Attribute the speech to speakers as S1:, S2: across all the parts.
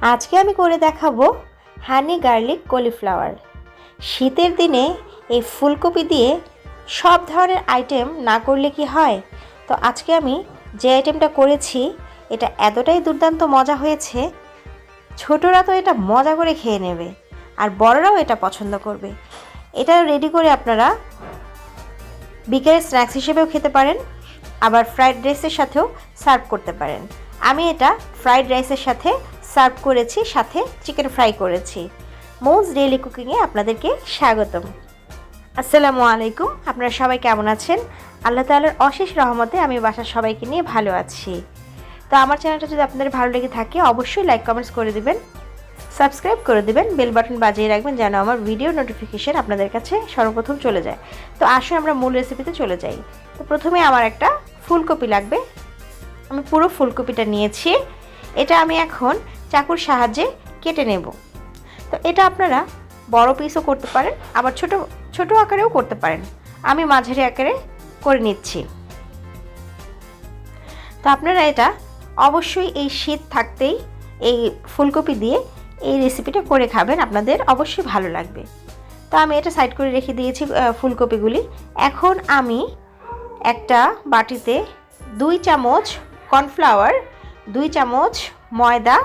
S1: আজকে আমি করে দেখাবো হানি গার্লিক কলিফ্লাওয়ার। শীতের দিনে এই ফুলকপি দিয়ে সব ধরনের আইটেম না করলে কি হয়? তো আজকে আমি যে আইটেমটা করেছি, এটা এতটাই দুর্দান্ত মজা হয়েছে, ছোটরা তো এটা মজা করে খেয়ে নেবে, আর বড়রাও এটা পছন্দ করবে। এটা রেডি করে আপনারা বিকেলের স্ন্যাক্স হিসেবেও খেতে পারেন, আবার ফ্রাইড রাইসের সাথেও সার্ভ করতে পারেন। আমি এটা ফ্রাইড রাইসের সাথে সার্ভ করেছি, সাথে চিকেন ফ্রাই করেছি। মোজ ডেইলি কুকিংয়ে আপনাদেরকে স্বাগতম। আসসালামু আলাইকুম, আপনারা সবাই কেমন আছেন? আল্লাহ তাআলার অশেষ রহমতে আমি বাসার সবাইকে নিয়ে ভালো আছি। তো আমার চ্যানেলটা যদি আপনাদের ভালো লেগে থাকে, অবশ্যই লাইক, কমেন্টস করে দেবেন। সাবস্ক্রাইব করে দেবেন, বেল বাটন বাজিয়ে রাখবেন যেন আমার ভিডিও নোটিফিকেশন আপনাদের কাছে সর্বপ্রথম চলে যায়। তো আসুন আমরা মূল রেসিপিতে চলে যাই। তো প্রথমে আমার একটা ফুলকপি লাগবে। আমি পুরো ফুলকপিটা নিয়েছি। এটা আমি এখন চাকুর সাহায্যে কেটে নেব। তো এটা আপনারা বড় পিসও করতে পারেন, আবার ছোট ছোট আকারেও করতে পারেন। আমি মাঝারি আকারে করে নিচ্ছি। তো আপনারা এটা অবশ্যই এই শীত থাকতেই এই ফুলকপি দিয়ে এই রেসিপিটা করে খাবেন, আপনাদের অবশ্যই ভালো লাগবে। তো আমি এটা সাইড করে রেখে দিয়েছি ফুলকপিগুলি। এখন আমি একটা বাটিতে দুই চামচ কর্নফ্লাওয়ার দুই চামচ ময়দা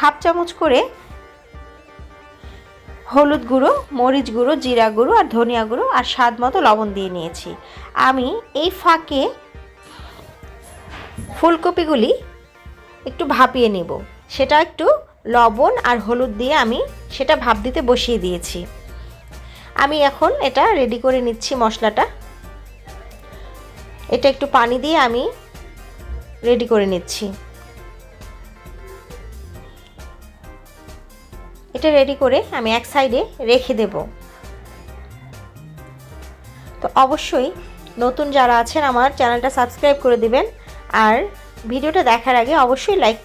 S1: হাফ চামচ করে হলুদ গুঁড়ো, মরিচ গুঁড়ো, জিরা গুঁড়ো আর ধনিয়া গুঁড়ো আর স্বাদ মতো লবণ দিয়ে নিয়েছি। আমি এই ফাঁকে ফুলকপিগুলি একটু ভাপিয়ে নেব। সেটা একটু লবণ আর হলুদ দিয়ে আমি সেটা ভাপ দিতে বসিয়ে দিয়েছি। আমি এখন এটা রেডি করে নিচ্ছি মশলাটা। এটা একটু পানি দিয়ে আমি রেডি করে নিচ্ছি। এটা রেডি করে আমি এক সাইডে রেখে দেব। তো অবশ্যই নতুন যারা আছেন আমার চ্যানেলটা সাবস্ক্রাইব করে দিবেন আর ভিডিওটা দেখার আগে অবশ্যই লাইক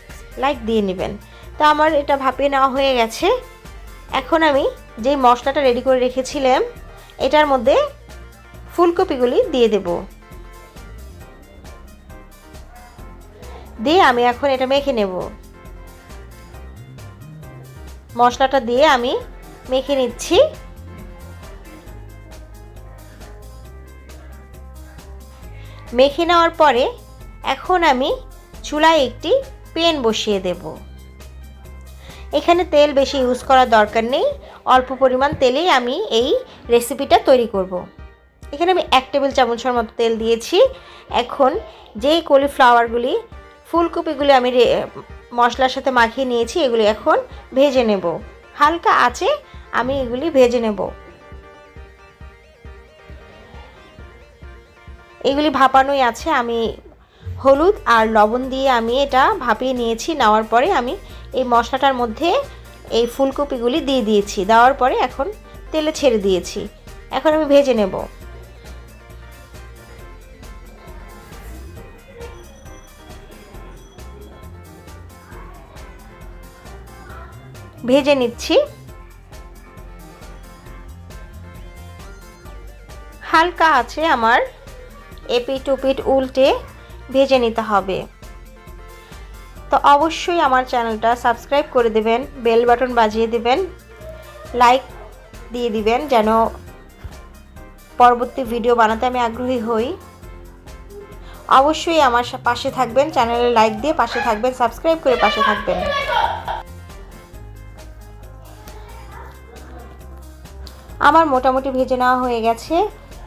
S1: লাইক দিয়ে নেবেন। তো আমার এটা ভাপিয়ে নেওয়া হয়ে গেছে। এখন আমি যেই মশলাটা রেডি করে রেখেছিলাম, এটার মধ্যে ফুলকপিগুলি দিয়ে দেব। দিয়ে আমি এখন এটা মেখে নেব। মশলাটা দিয়ে আমি মেখে নিচ্ছি। মেখে নেওয়ার পরে এখন আমি চুলায় একটি পেন বসিয়ে দেব। এখানে তেল বেশি ইউজ করার দরকার নেই, অল্প পরিমাণ তেলেই আমি এই রেসিপিটা তৈরি করব। এখানে আমি এক টেবিল চামচের মতো তেল দিয়েছি। এখন যেই কলিফ্লাওয়ারগুলি, ফুলকপিগুলি আমি মশলার সাথে মাখিয়ে নিয়েছি, এগুলি এখন ভেজে নেব। হালকা আছে আমি এগুলি ভেজে নেব। এগুলি ভাপানোই আছে, আমি হলুদ আর লবণ দিয়ে আমি এটা ভাপিয়ে নিয়েছি, নেওয়ার পরে আমি এই মশলাটার মধ্যে এই ফুলকপিগুলি দিয়ে দিয়েছি, দেওয়ার পরে এখন তেলে ছেড়ে দিয়েছি। এখন আমি ভেজে নেব। ভেজে নিচ্ছি। হালকা আছে আমার। এপিট উপিট উল্টে ভেজে নিতে হবে। তো অবশ্যই আমার চ্যানেলটা সাবস্ক্রাইব করে দেবেন, বেল বাটন বাজিয়ে দেবেন, লাইক দিয়ে দিবেন যেন পরবর্তী ভিডিও বানাতে আমি আগ্রহী হই। অবশ্যই আমার পাশে থাকবেন, চ্যানেলে লাইক দিয়ে পাশে থাকবেন, সাবস্ক্রাইব করে পাশে থাকবেন। আমার মোটামুটি ভেজে নেওয়া হয়ে গেছে।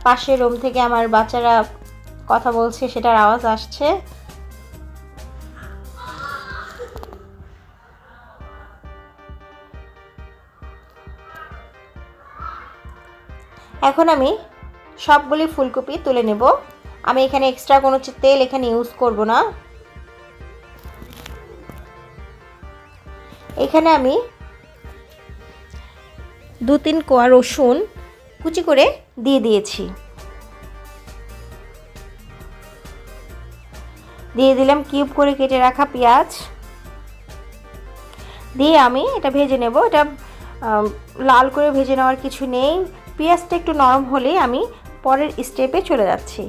S1: পাশের রুম থেকে আমার বাচ্চারা কথা বলছে, সেটার আওয়াজ আসছে। এখন আমি সবগুলি ফুলকপি তুলে নেব। আমি এখানে এক্সট্রা কোনো তেল এখানে ইউজ করব না। এখানে আমি দু তিন কোয়া রসুন কুচি করে দিয়ে দিয়েছি। দিয়ে দিলাম কিউব করে কেটে রাখা পেঁয়াজ। দিয়ে আমি এটা ভেজে নেব। এটা লাল করে ভেজে নেওয়ার কিছু নেই। পেঁয়াজটা একটু নরম হলেই আমি পরের স্টেপে চলে যাচ্ছি।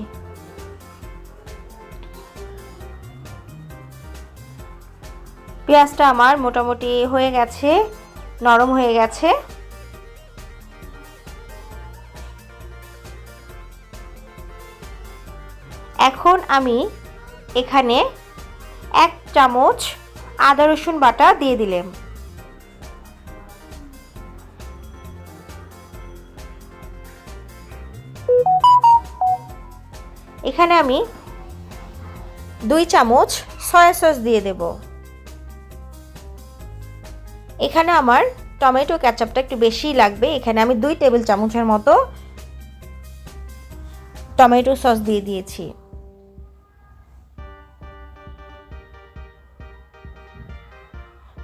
S1: পেঁয়াজটা আমার মোটামুটি হয়ে গেছে, নরম হয়ে গেছে। আমি এখানে এক চামচ আদা রসুন বাটা দিয়ে দিলাম। এখানে আমি দুই চামচ সয়া সস দিয়ে দেব। এখানে আমার টমেটো ক্যাচাপটা একটু বেশিই লাগবে। এখানে আমি দুই টেবিল চামচের মতো টমেটো সস দিয়ে দিয়েছি।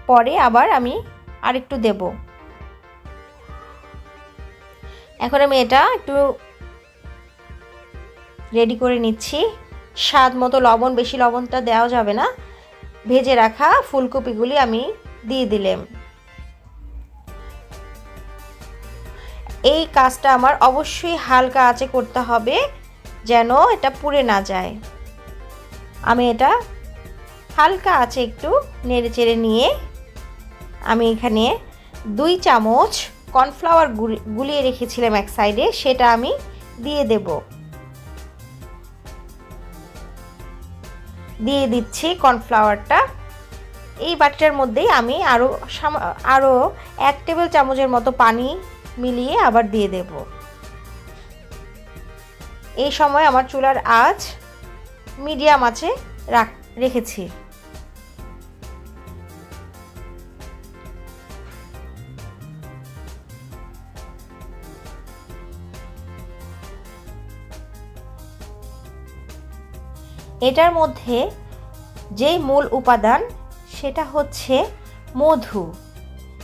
S1: পরে আবার আমি আরেকটু দেব। এখন আমি এটা একটু রেডি করে নিচ্ছি। স্বাদ মতো লবণ, বেশি লবণটা দেওয়া যাবে না। ভেজে রাখা ফুলকপিগুলি আমি দিয়ে দিলাম। এই কাজটা আমার অবশ্যই হালকা আঁচে করতে হবে যেন এটা পুড়ে না যায়। আমি এটা হালকা আছে একটু নেড়ে চেড়ে নিয়ে আমি এখানে দুই চামচ কর্নফ্লাওয়ার গুলিয়ে রেখেছিলাম এক সাইডে, সেটা আমি দিয়ে দেব। দিয়ে দিচ্ছি কর্নফ্লাওয়ারটা। এই বাটিটার মধ্যেই আমি আরও আরও এক টেবিল চামচের মতো পানি মিলিয়ে আবার দিয়ে দেব। এই সময় আমার চুলার আঁচ মিডিয়াম আছে রাখ, রেখেছি। এটার মধ্যে যেই মূল উপাদান, সেটা হচ্ছে মধু।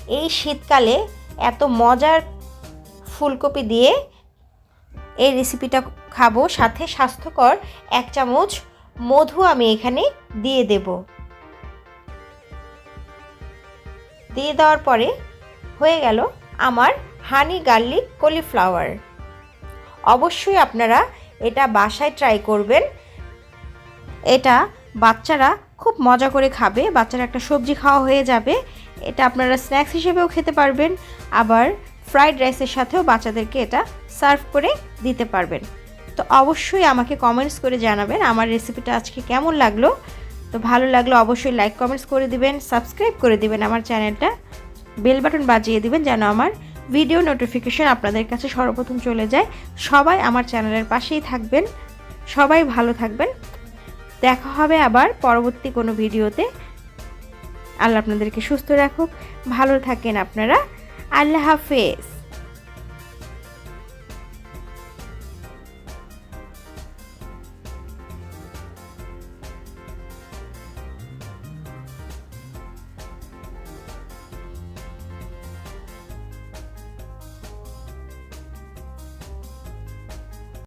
S1: এই শীতকালে এত মজার ফুলকপি দিয়ে এই রেসিপিটা খাব। সাথে স্বাস্থ্যকর এক চামচ মধু আমি এখানে দিয়ে দেব। দিয়ে দেওয়ার পরে হয়ে গেল আমার হানি গার্লিক কলিফ্লাওয়ার অবশ্যই আপনারা এটা বাসায় ট্রাই করবেন। এটা বাচ্চারা খুব মজা করে খাবে। বাচ্চারা একটা সবজি খাওয়া হয়ে যাবে। এটা আপনারা স্ন্যাক্স হিসেবেও খেতে পারবেন। আবার ফ্রাইড রাইসের সাথেও বাচ্চাদেরকে এটা সার্ভ করে দিতে পারবেন। তো অবশ্যই আমাকে কমেন্টস করে জানাবেন আমার রেসিপিটা আজকে কেমন লাগল। তো ভালো লাগল অবশ্যই লাইক, কমেন্টস করে দিবেন, সাবস্ক্রাইব করে দিবেন আমার চ্যানেলটা। বেল বাটন বাজিয়ে দিবেন যেন আমার ভিডিও নোটিফিকেশন আপনাদের কাছে সর্বপ্রথম চলে যায়। সবাই আমার চ্যানেলের পাশেই থাকবেন। সবাই ভালো থাকবেন। দেখা হবে আবার পরবর্তী কোনো ভিডিওতে। আল্লাহ আপনাদেরকে সুস্থ রাখুক, ভালো থাকেন আপনারা। আল্লাহ হাফেজ।